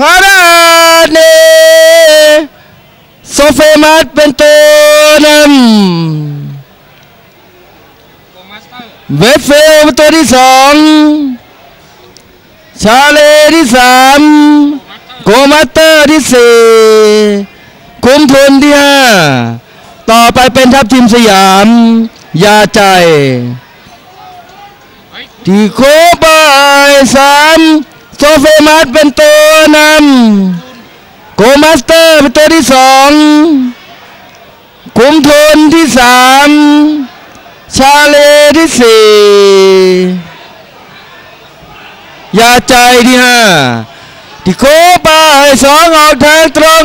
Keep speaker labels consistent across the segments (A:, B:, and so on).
A: ขนาดนี้โซเฟมัสเป็นตัวนำเวฟเฟลเป็นตัวที่สองชาเลที่สามโกมาเตอร์ที่สี่คุ้มทุนที่ห้าต่อไปเป็นทัพทีมสยาม ยาใจ ที่โคบายสาม โซเฟมัสเป็นตัวนำโกมาสเตอร์เป็นตัวที่สองคุมทุนที่สามชาเลที่สี่ยาใจที่ห้าที่โคบายสองออกทางตรง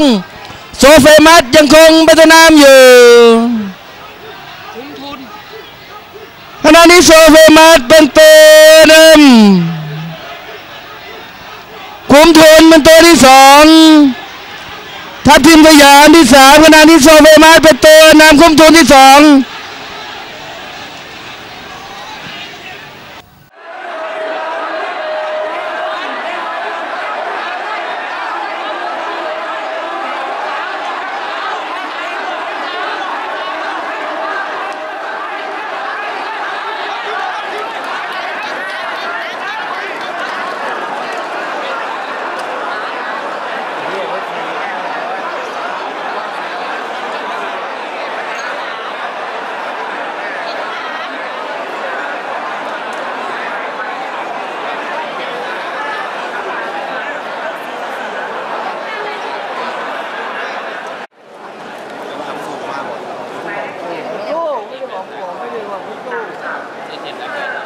A: โซเฟมัสยังคงเป็นตัวนำอยู่ขณะนี้โซเฟมัสเป็นตัวน คุมทุนเป็นตัวที่สองทัพทีมสยามที่สามพนันที่โซเฟมาเป็นตัวนำคุมทุนที่สอง 不够，谢谢大。